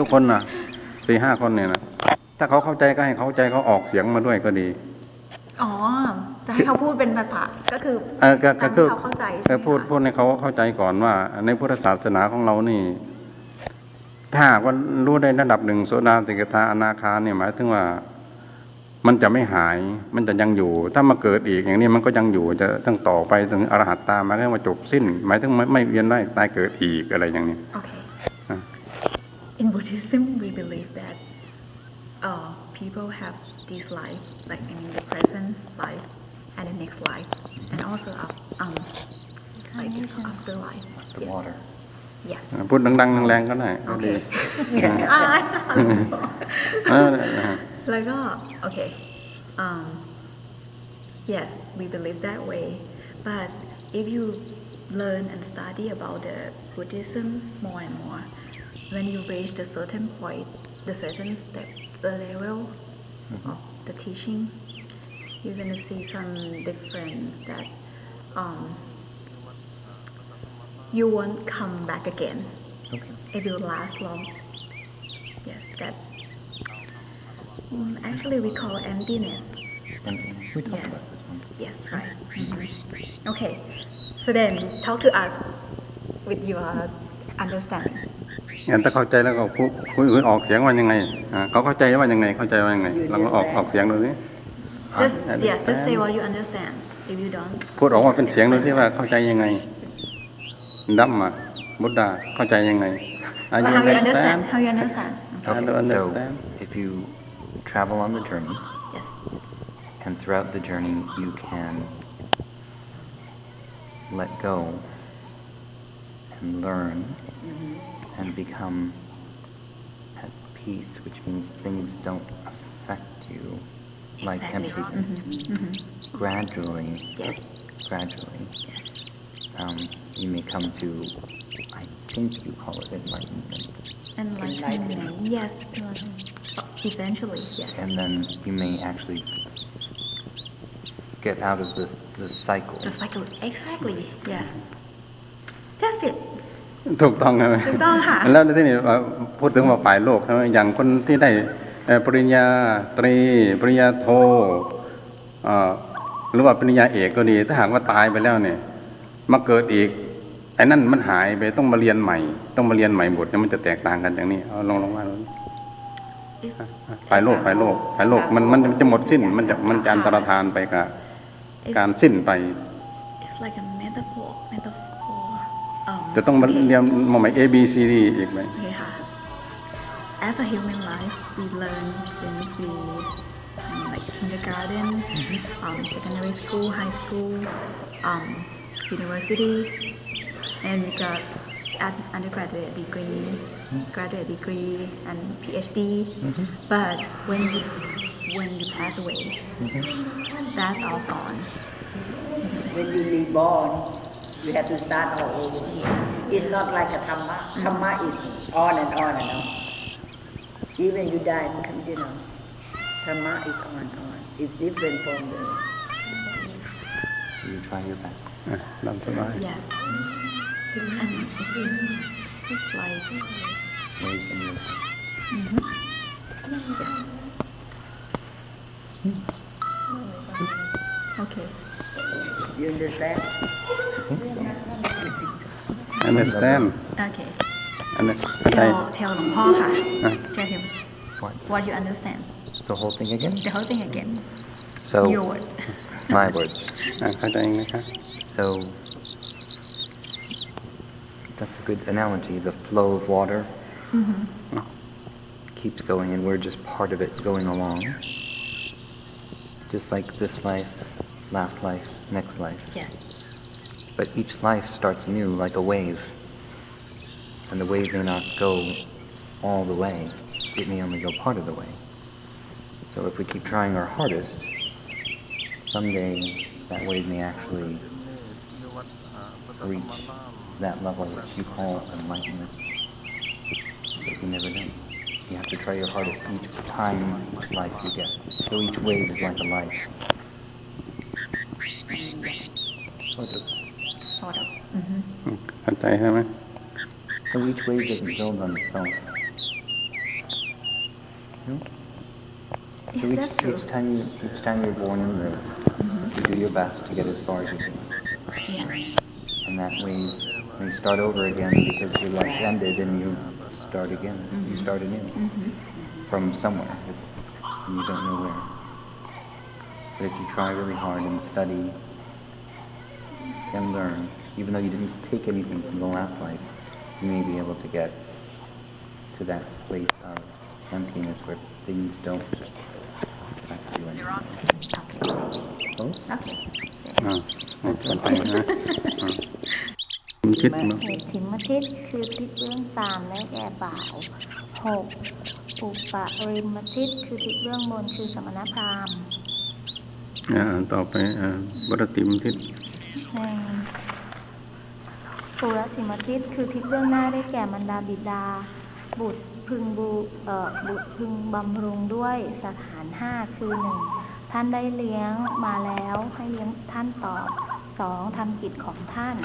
ทุกคนนะสี่ห้าคนเนี่ยนะถ้าเขาเข้าใจก็ให้เขาเข้าใจเขาออกเสียงมาด้วยก็ดี อ๋อ จะให้เขาพูดเป็นภาษาก็คือเออก็ก็ตามคืที่อเขาเข้าใจเอใช่อไหมพูดคะพูดให้เขาเข้าใจก่อนว่า ในพุทธศาสนาของเรานี่ ถ้าหากว่ารู้ได้ระดับหนึ่งโสดาติกทาอนาคาเนี่ยหมายถึงว่า มันจะไม่หาย มันจะยังอยู่ ถ้ามาเกิดอีกอย่างนี้มันก็ยังอยู่จะต้องต่อไปถึงอรหัตตาหมายถึงว่าจบสิ้น หมายถึงไม่ไม่เวียนได้ตายเกิดอีกอะไรอย่างนี้โอเคอะ In Buddhism we believe that uh, people have this life like I mean the present life and the next life and also up- um like this afterlife the yes water. yes พูดดังๆแรงๆก็ได้ก็ดี อ่า เออนะฮะ แล้วก็ okay um yes we believe that way but if you learn and study about the Buddhism more and more when you reach the certain point the certain step the level of the teaching you're gonna see some difference that um you won't come back again Okay. it will last long. Yes, that. Mm, actually, we call emptiness. And we talked Yeah. about this one. Yes, right. Mhm. Okay, so then talk to us with your understanding. งั้นถ้าเข้าใจแล้วก็คุยคุยคุยออกเสียงว่ายังไงอ่าเขาเข้าใจว่ายังไงเข้าใจว่ายังไงเราก็ออกออกเสียงดูสิ Just understand. yes, just say what you understand. If you don't, พูดออกมาเป็นเสียงดูสิว่าเข้าใจยังไงดัมมาบุตดาเข้าใจยังไง Are but you how you understand understand? How you understand? I don't Okay, so understand. if you travel on the journey, Yes. and throughout the journey you can let go and learn and become at peace, which means things don't affect you like Exactly. emptiness. Mhm, mhm. Gradually, Yes. gradually, um, you may come to, I think you call it enlightenment. Enlightenment. Yes. enlightenment. Eventually, yes. and then you may actually get out of the, the cycle. The cycle. Exactly. Yes. That's it. ถูกต้องไหมถูกต้องค่ะ แล้วที่นี่เอ่อพูดถึงว่าฝ่ายโลกใช่ไหมอย่างคนที่ได้เอ่อปริญญาตรี ปริญญาโทเอ่อหรือว่าปริญญาเอกก็ดี ถ้าหากว่าตายไปแล้วเนี่ย มาเกิดอีกไอ้นั่นมันหายไปต้องมาเรียนใหม่ ต้องมาเรียนใหม่หมดเนี่ยมันจะแตกต่างกันอย่างนี้เอาลองลองว่าดู It's, ฝ่ายโลกฝ่ายโลกฝ่ายโลกมันมันจะหมดสิ้นมันจะมันจะอันตรธานไปกับ it's, การสิ้นไป it's like a metaphor. Metaphor. Um, จะต้องมา okay. เรียนมาใหม่ A B C D อีกไหม Okay, ha. As a human life, we learn since we I mean, like kindergarten, um, secondary school, high school, um, university, and we got an undergraduate degree, graduate degree, and PhD. But when you when you pass away, that's all gone. when you reborn, you have to start all over again. It's not like a karma. Karma is on and on and on. Even you die, and you know, karma is on and on. It's different from the... You try your best. Yeah, love to. Yes. Mm-hmm. Hmm? Okay. You understand? understand Okay. อันนี้เข้าใจ Tell tell หลวงพ่อค่ะ อ่ะ Tell him What? what you understand. The whole thing again? The whole thing again. So, Your word. my words. อ่ะเข้าใจนะครับ So, that's a good analogy. The flow of water keeps going, and we're just part of it going along. Just like this life, last life, next life. Yes. But each life starts new, like a wave. And the wave may not go all the way, it may only go part of the way. So if we keep trying our hardest, someday that wave may actually reach that level which you call enlightenment. But you never know. You have to try your hardest each time, each life you get. So each wave is like a life Sort of. Sort of. Mm-hmm. อืมเข้าใจใช่ไหม So each wave doesn't build on itself. No? Yes, So each, that's true. each time you, each time you're born and live, you do your best to get as far as you can. Yes. And that way, when you start over again, because your life ended and you start again, you start anew from somewhere, and you don't know where. But if you try really hard and study and learn, even though you didn't take anything from the last life, you may be able to get to that place of emptiness where things don't affect you anymore. Oh? Okay. อ่าไม่เป็นไรนะอ่าคิดมาเหตุถิมทิศคือทิศเบื้องต่ำและแก่บ่าวหกอุปริมทิศคือทิศเบื้องบนคือสมณพราหมณ์ อ่าต่อไปอ่าบรติมทิศ หนึ่งปุรสิมทิศคือทิศเบื้องหน้าได้แก่มารดาบิดา บุตรพึงบูเอ่อบุตรพึงบำรุงด้วยสถานห้าคือหนึ่งท่านได้เลี้ยงมาแล้วให้เลี้ยงท่านตอบสองทำกิจของท่าน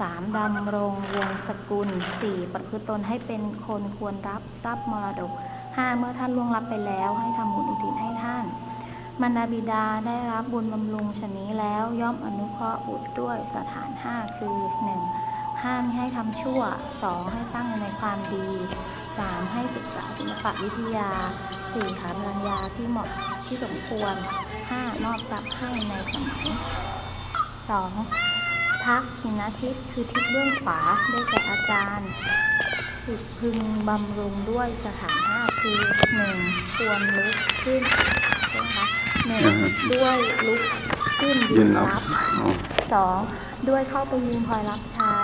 สามดำรงวงศกุลสี่ประพฤติตนให้เป็นคนควรรับทรัพย์มรดกห้าเมื่อท่านล่วงลับไปแล้วให้ทำบุญอุทิศให้ท่าน มารดาบิดาได้รับบุญบำรุงชนนี้แล้วย่อมอนุเคราะห์บุตรด้วยสถานห้าคือหนึ่งห้ามให้ทำชั่วสองให้ตั้งในความดีสามให้ศึกษาศิลปวิทยาสี่หาปรัญญาที่เหมาะที่สมควรห้ามอบทรัพย์ให้ในสมัยสองทักษิณทิศคือทิศเบื้องขวาได้แก่อาจารย์สุดพึงบำรุงด้วยสถานห้าคือหนึ่งควรลุกขึ้น หมคะหนึ่งอ่าฮะด้วยลุกขึ้นยืยืนนรับรับอ๋อสองด้วยเข้าไปยืนคอยรับใช้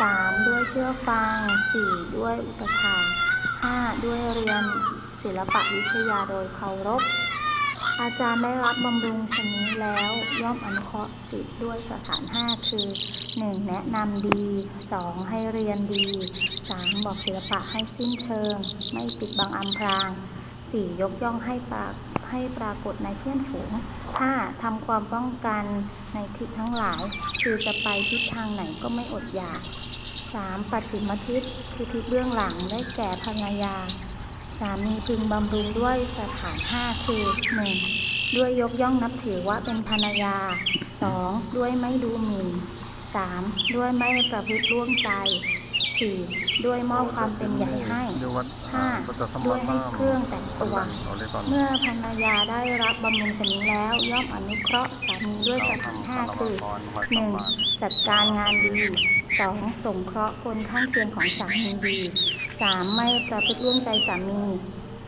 สามด้วยเชื่อฟังสี่ด้วยอุปถากห้าด้วยเรียนศิลปะวิทยาโดยเคารพอาจารย์ได้รับบำรุงชนนี้แล้ว ย่อมอนุเคราะห์สิทธิ์ด้วยสถานห้าคือหนึ่งแนะนำดีสองให้เรียนดีสามบอกศิลปะให้สิ้นเชิง ไม่ปิดบังอำพรางสี่ยกย่องให้ปราก ให้ปรากฏในเพื่อนฝูงห้าทำความป้องกันในทิศทั้งหลาย คือจะไปทิศทางไหนก็ไม่อดอยากสามปัจฉิมทิศคือทิศเบื้องหลังได้แก่ภรรยาสามีพึงบำรุงด้วยสถานห้าคือหนึ่งด้วยยกย่องนับถือว่าเป็นภรรยาสองด้วยไม่ดูหมิ่นสามด้วยไม่ประพฤติร่วงใจ สี่ด้วยมอบความเป็นใหญ่ให้ห้าด้วยให้เครื่องแต่งตัว เมื่อภรรยาได้รับบำรุงชนี้แล้วย่อมอนุเคราะห์สามีด้วยสถานห้าคือหนึ่งจัดการงานดีสองสงเคราะห์คนข้างเคียงของสามีดีสามไม่ประพฤติร่วงใจสามี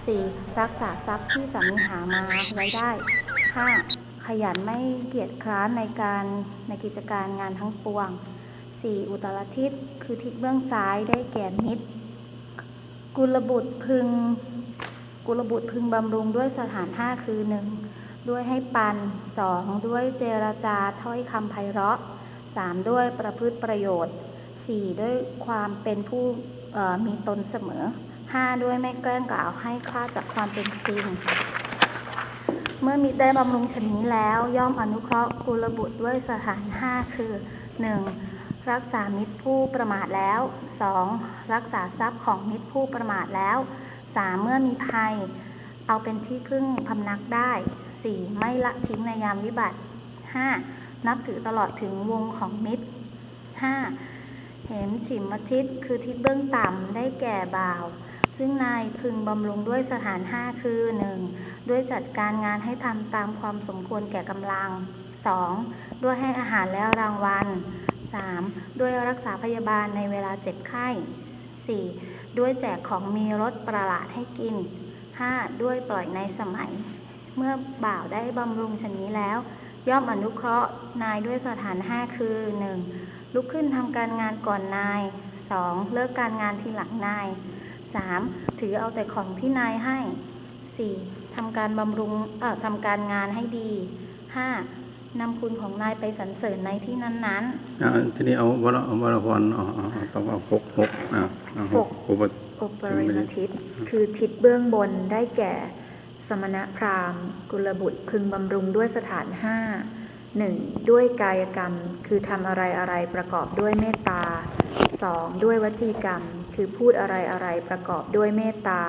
สี่รักษาทรัพย์ที่สามีหามาไว้ได้ห้าขยันไม่เกียจคร้านในการในกิจการงานทั้งปวง สี่อุตรทิศ คือทิศเบื้องซ้ายได้แก่มิตรกุลบุตรพึง กุลบุตรพึงบำรุงด้วยสถานห้าคือหนึ่งด้วยให้ปันสองด้วยเจรจาถ้อยคำไพเราะสามด้วยประพฤติประโยชน์สี่ด้วยความเป็นผู้มีตนเสมอห้าด้วยไม่แกล้งกล่าวให้คลาดจากความเป็นจริง เมื่อมิตรได้บำรุงชนนี้แล้วย่อมอนุเคราะห์กุลบุตรด้วยสถานห้าคือหนึ่ง รักษามิตรผู้ประมาทแล้วสองรักษาทรัพย์ของมิตรผู้ประมาทแล้วสามเมื่อมีภัย เอาเป็นที่พึ่งพำนักได้สี่ไม่ละทิ้งในยามวิบัติห้านับถือตลอดถึงวงของมิตรห้าเห็นฉิมทิศคือทิศเบื้องต่ำได้แก่บ่าว ซึ่งนายพึงบำรุงด้วยสถานห้าคือหนึ่งด้วยจัดการงานให้ทำตามความสมควรแก่กำลังสองด้วยให้อาหารและรางวัล สามด้วยรักษาพยาบาลในเวลาเจ็บไข้สี่ด้วยแจกของมีรสประหลาดให้กิน 5. ด้วยปล่อยในสมัย เมื่อบ่าวได้บำรุงชนนี้แล้ว ย่อมอนุเคราะห์นายด้วยสถานห้าคือ 1. ลุกขึ้นทำการงานก่อนนาย 2. เลิกการงานทีหลังนาย 3. ถือเอาแต่ของที่นายให้ 4. ทำการบำรุงเอ่อทำการงานให้ดี 5. นำคุณของนายไปสรรเสริญในที่นั้นๆอ่าทีนี้เอาวรเอาวรพรอ๋ออ๋อต้องเอาหกหกอ่าเอาหกอุปอุปริมทิศคือทิศเบื้องบนได้แก่ สมณพราหมณ์ กุลบุตรพึงบำรุงด้วยสถานห้าหนึ่งด้วยกายกรรม คือทำอะไรอะไรประกอบด้วยเมตตาสองด้วยวจีกรรม คือพูดอะไรอะไรประกอบด้วยเมตตา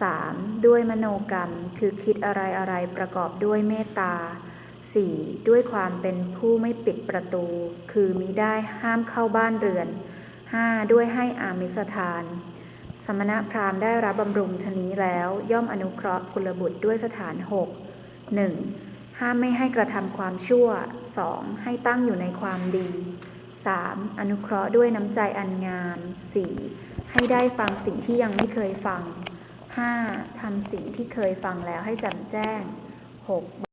3. ด้วยมโนกรรม คือคิดอะไรอะไรประกอบด้วยเมตตา 4. ด้วยความเป็นผู้ไม่ปิดประตู คือมิได้ห้ามเข้าบ้านเรือน 5. ด้วยให้อามิสทาน สมณพราหมณ์ได้รับบำรุงชนี้แล้ว ย่อมอนุเคราะห์กุลบุตรด้วยสถานหก 1. ห้ามไม่ให้กระทำความชั่ว 2. ให้ตั้งอยู่ในความดี 3. อนุเคราะห์ด้วยน้ำใจอันงาม 4. ให้ได้ฟังสิ่งที่ยังไม่เคยฟัง 5. ทำสิ่งที่เคยฟังแล้วให้จำแจ้ง 6.